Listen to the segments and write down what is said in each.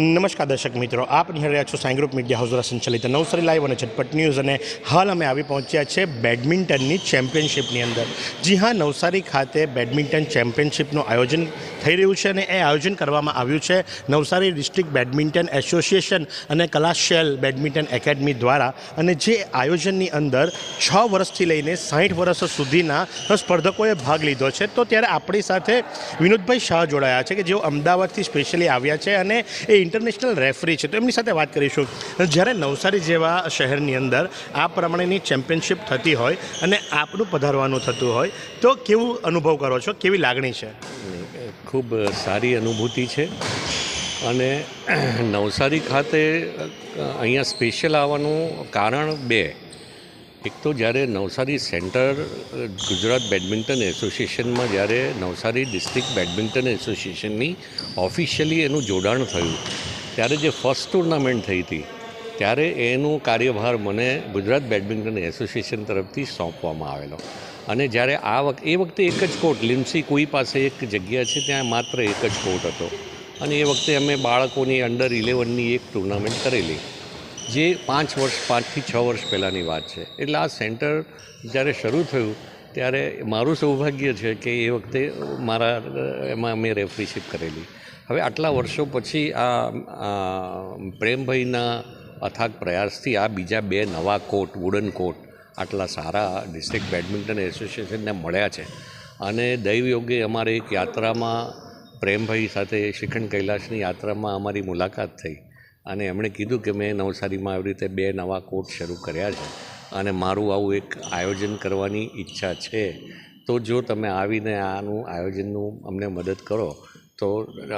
નમસ્કાર દર્શક મિત્રો, આપ નિહાળી રહ્યા છો સાઈ ગ્રુપ મીડિયા હાઉસ દ્વારા સંચાલિત નવસારી લાઈવ અને ઝટપટ ન્યૂઝ અને હાલ અમે આવી પહોંચ્યા છે બેડમિન્ટનની ચેમ્પિયનશિપની અંદર. જી હા, નવસારી ખાતે બેડમિન્ટન ચેમ્પિયનશિપનું આયોજન થઈ રહ્યું છે અને એ આયોજન કરવામાં આવ્યું છે. નવસારી ડિસ્ટ્રિક્ટ બેડમિન્ટન એસોસિએશન અને કલાશેલ બેડમિન્ટન એકેડમી દ્વારા અને જે આયોજનની અંદર છ વર્ષથી લઈને સાઠ વર્ષ સુધીના સ્પર્ધકોએ ભાગ લીધો છે. તો ત્યારે આપણી સાથે વિનોદભાઈ શાહ જોડાયા છે કે જેઓ અમદાવાદથી સ્પેશિયલી આવ્યા છે અને એ ઇન્ટરનેશનલ રેફરી છે. તો એમની સાથે વાત કરીશું. જ્યારે નવસારી જેવા શહેરની અંદર આ પ્રમાણેની ચેમ્પિયનશિપ થતી હોય અને આપનું પધારવાનું થતું હોય, તો કેવું અનુભવ કરો છો? કેવી લાગણી છે? ખૂબ સારી અનુભૂતિ છે. અને નવસારી ખાતે અહીંયા સ્પેશિયલ આવવાનું કારણ બે. એક તો જ્યારે નવસારી સેન્ટર ગુજરાત બેડમિન્ટન એસોસિએશનમાં જ્યારે નવસારી ડિસ્ટ્રિક્ટ બેડમિન્ટન એસોસિએશનની ઓફિશિયલી એનું જોડાણ થયું. ત્યારે જે ફર્સ્ટ ટુર્નામેન્ટ થઈ હતી, ત્યારે એનો કાર્યભાર મને ગુજરાત બેડમિન્ટન એસોસિએશન તરફથી સોંપવામાં આવેલો. અને જ્યારે આ વખતે એ વખતે એક જ કોર્ટ, લિમ્સી કોઈ પાસે એક જગ્યા છે, ત્યાં માત્ર એક જ કોર્ટ હતો. અને એ વખતે અમે બાળકોની અંડર ઇલેવનની એક ટુર્નામેન્ટ કરેલી, જે પાંચ વર્ષ, પાંચથી છ વર્ષ પહેલાંની વાત છે. એટલે આ સેન્ટર જ્યારે શરૂ થયું ત્યારે મારું સૌભાગ્ય છે કે એ વખતે મારા, એમાં મેં રેફરીશીપ કરેલી. હવે આટલા વર્ષો પછી આ પ્રેમભાઈના અથાગ પ્રયાસથી આ બીજા બે નવા કોર્ટ વુડન કોટ આટલા સારા ડિસ્ટ્રિક્ટ બેડમિન્ટન એસોસિએશનને મળ્યા છે. અને દૈવયોગે અમારે એક યાત્રામાં પ્રેમભાઈ સાથે શ્રીખંડ કૈલાસની યાત્રામાં અમારી મુલાકાત થઈ. અને એમણે કીધું કે મેં નવસારીમાં આવી રીતે બે નવા કોર્ટ શરૂ કર્યા છે. અને મારું આવું એક આયોજન કરવાની ઈચ્છા છે. તો જો તમે આવીને આનું આયોજનનું અમને મદદ કરો, તો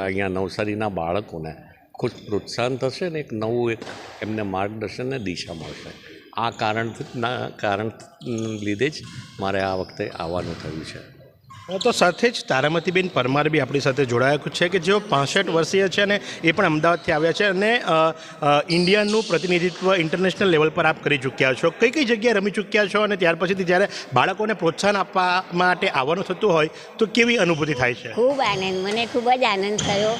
અહીંયા નવસારીના બાળકોને ખૂબ પ્રોત્સાહન થશે ને એક નવું એક એમને માર્ગદર્શન ને દિશા મળશે. આ કારણના કારણ લીધે જ મારે આ વખતે આવવાનું થયું છે. તો સાથે જ તારામતીબેન પરમાર બી આપણી સાથે જોડાયા છે કે જેઓ પાસઠ વર્ષીય છે અને એ પણ અમદાવાદથી આવ્યા છે અને ઇન્ડિયાનું પ્રતિનિધિત્વ ઇન્ટરનેશનલ લેવલ પર આપ કરી ચૂક્યા છો. કઈ કઈ જગ્યાએ રમી ચૂક્યા છો અને ત્યાર પછીથી જ્યારે બાળકોને પ્રોત્સાહન આપવા માટે આવવાનું થતું હોય તો કેવી અનુભૂતિ થાય છે? ખૂબ આનંદ. મને ખૂબ જ આનંદ થયો.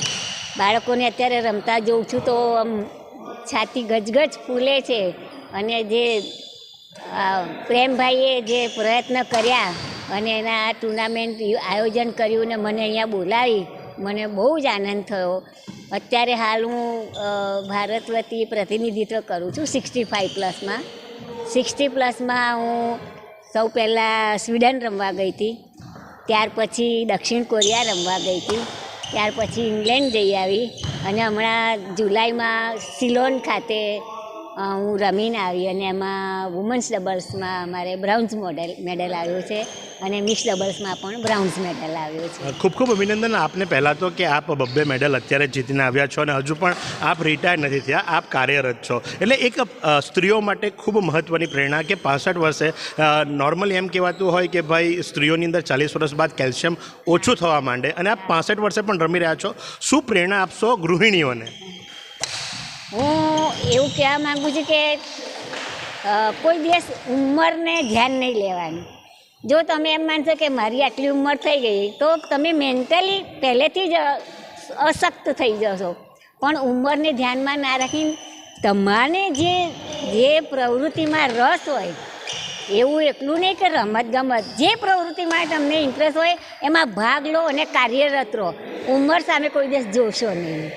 બાળકોને અત્યારે રમતા જોઉં છું તો આમ છાતી ગજગજ ફૂલે છે. અને જે પ્રેમભાઈએ જે પ્રયત્ન કર્યા અને એના આ ટુર્નામેન્ટ આયોજન કર્યું ને મને અહીંયા બોલાવી. મને બહુ જ આનંદ થયો. અત્યારે હાલ હું ભારત વતી પ્રતિનિધિત્વ કરું છું સિક્સટી ફાઇવ પ્લસમાં સિક્સટી પ્લસમાં હું સૌ પહેલાં સ્વીડન રમવા ગઈ હતી. ત્યાર પછી દક્ષિણ કોરિયા રમવા ગઈ હતી. ત્યાર પછી ઇંગ્લેન્ડ જઈ આવી. અને હમણાં જુલાઈમાં સિલોન ખાતે હું રમીને આવી અને એમાં વુમન્સ ડબલ્સમાં મારે બ્રાઉન્સ મોડેલ મેડલ આવ્યો છે અને મિક્સ ડબલ્સમાં પણ બ્રાઉન્સ મેડલ આવ્યો છે. ખૂબ ખૂબ અભિનંદન આપને પહેલાં તો કે આપ બબ્બે મેડલ અત્યારે જીતીને આવ્યા છો અને હજુ પણ આપ રિટાયર નથી થયા આપ કાર્યરત છો. એટલે એક સ્ત્રીઓ માટે ખૂબ મહત્ત્વની પ્રેરણા કે પાસઠ વર્ષે નોર્મલી એમ કહેવાતું હોય કે ભાઈ સ્ત્રીઓની અંદર ચાલીસ વર્ષ બાદ કેલ્શિયમ ઓછું થવા માંડે અને આપ પાસઠ વર્ષે પણ રમી રહ્યા છો. શું પ્રેરણા આપશો ગૃહિણીઓને? હું એવું કહેવા માગું છું કે કોઈ દિવસ ઉંમરને ધ્યાન નહીં લેવાનું. જો તમે એમ માનશો કે મારી આટલી ઉંમર થઈ ગઈ, તો તમે મેન્ટલી પહેલેથી જ અશક્ત થઈ જશો. પણ ઉંમરને ધ્યાનમાં ના રાખીને તમારે જે જે પ્રવૃત્તિમાં રસ હોય, એવું એકલું નહીં કે રમત ગમત જે પ્રવૃત્તિમાં તમને ઇન્ટરેસ્ટ હોય, એમાં ભાગ લો અને કાર્યરત રહો. ઉંમર સામે કોઈ દિવસ જોશો નહીં.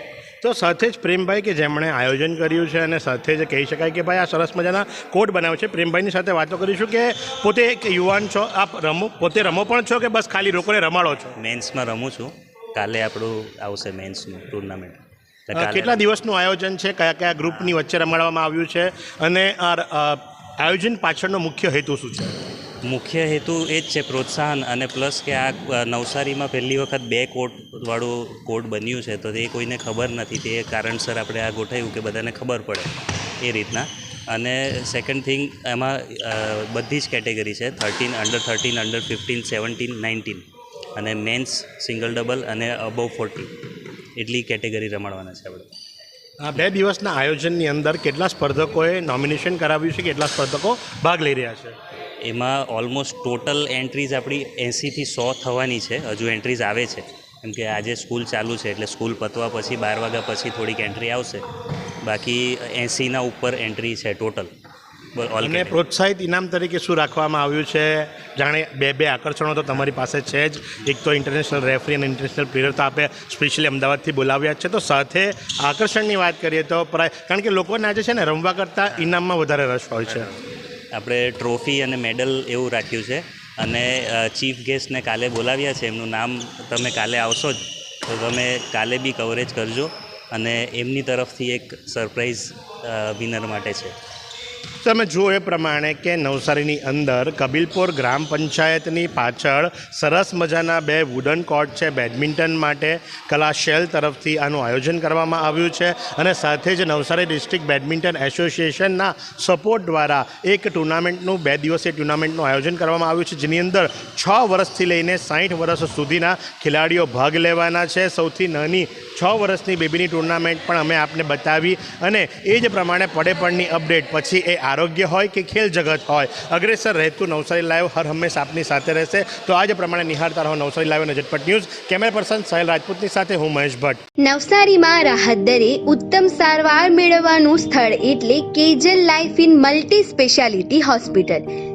તો સાથે જ પ્રેમભાઈ કે જેમણે આયોજન કર્યું છે અને સાથે જ કહી શકાય કે ભાઈ આ સરસ મજાના કોડ બનાવ્યો છે. પ્રેમભાઈની સાથે વાતો કરીશું કે પોતે એક યુવાન છો. આપ રમો પોતે રમો પણ છો કે બસ ખાલી લોકોને રમાડો છો? મેન્સમાં રમું છું. કાલે આપણું આવશે મેન્સનું ટુર્નામેન્ટ. કેટલા દિવસનું આયોજન છે? કયા કયા ગ્રુપની વચ્ચે રમાડવામાં આવ્યું છે? અને આ આયોજન પાછળનો મુખ્ય હેતુ શું છે? મુખ્ય હેતુ એ જ છે પ્રોત્સાહન અને પ્લસ કે આ નવસારીમાં પહેલી વખત બે કોર્ટવાળું કોર્ટ બન્યું છે, તો તે કોઈને ખબર નથી. તે કારણસર આપણે આ ગોઠવ્યું કે બધાને ખબર પડે એ રીતના. અને સેકન્ડ થિંગ એમાં બધી જ કેટેગરી છે thirteen under thirteen under fifteen seventeen nineteen અને મેન્સ સિંગલ ડબલ અને અબવ ફોર્ટી એટલી કેટેગરી રમાડવાના છે આપણે. બે દિવસના આયોજનની અંદર કેટલા સ્પર્ધકોએ નોમિનેશન કરાવ્યું છે, કેટલા સ્પર્ધકો ભાગ લઈ રહ્યા છે? એમાં ઓલમોસ્ટ ટોટલ એન્ટ્રીઝ આપણી એંસીથી સો થવાની છે. હજુ એન્ટ્રીઝ આવે છે. કેમ કે આજે સ્કૂલ ચાલુ છે એટલે સ્કૂલ પતવા પછી બાર વાગ્યા પછી થોડીક એન્ટ્રી આવશે. બાકી એંસીના ઉપર એન્ટ્રી છે ટોટલ અને પ્રોત્સાહિત ઇનામ તરીકે શું રાખવામાં આવ્યું છે? જાણે બે બે આકર્ષણો તો તમારી પાસે છે જ. એક તો ઇન્ટરનેશનલ રેફરી અને ઇન્ટરનેશનલ પ્લેયર તો આપણે સ્પેશિયલી અમદાવાદથી બોલાવ્યા છે. તો સાથે આકર્ષણની વાત કરીએ તો પ્રાય કારણ કે લોકોને આજે છે ને રમવા કરતાં ઇનામમાં વધારે રસ હોય છે. આપણે ટ્રોફી અને મેડલ એવું રાખ્યું છે. અને ચીફ ગેસ્ટને કાલે બોલાવ્યા છે. એમનું નામ તમે કાલે આવશો જ. તો તમે કાલે બી કવરેજ કરજો. અને એમની તરફથી એક સરપ્રાઈઝ વિનર માટે છે. તમે જુઓ એ પ્રમાણે કે નવસારીની અંદર કબીલપુર ગ્રામ પંચાયતની પાછળ સરસ મજાના બે વુડન કોર્ટ છે બેડમિન્ટન માટે કલા શેલ તરફથી આનું આયોજન કરવામાં આવ્યું છે અને સાથે જ નવસારી ડિસ્ટ્રિક્ટ બેડમિન્ટન એસોસિએશનના સપોર્ટ દ્વારા એક ટુર્નામેન્ટનું બે દિવસીય ટુર્નામેન્ટનું આયોજન કરવામાં આવ્યું છે, જેની અંદર છ વર્ષથી લઈને સાઠ વર્ષ સુધીના ખેલાડીઓ ભાગ લેવાના છે. સૌથી નાની છ વર્ષની બેબીની ટુર્નામેન્ટ પણ અમે આપને બતાવી અને એ જ પ્રમાણે પડેપણની અપડેટ પછી એ આરોગ્ય હોય કે ખેલ જગત હોય. અગ્રેસર રહેતું નવસારી લાઈવ હર હંમેશા આપની સાથે રહેશે. તો આજ પ્રમાણે નિહાળતા રહો નવસારી લાઈવ અને ઝટપટ ન્યૂઝ. કેમેરા પર્સન સહેલ રાજપૂતની સાથે હું મહેશ ભટ્ટ. નવસારીમાં રાહત દરે ઉત્તમ સારવાર મેળવવાનું સ્થળ એટલે Kejal life in multi speciality hospital.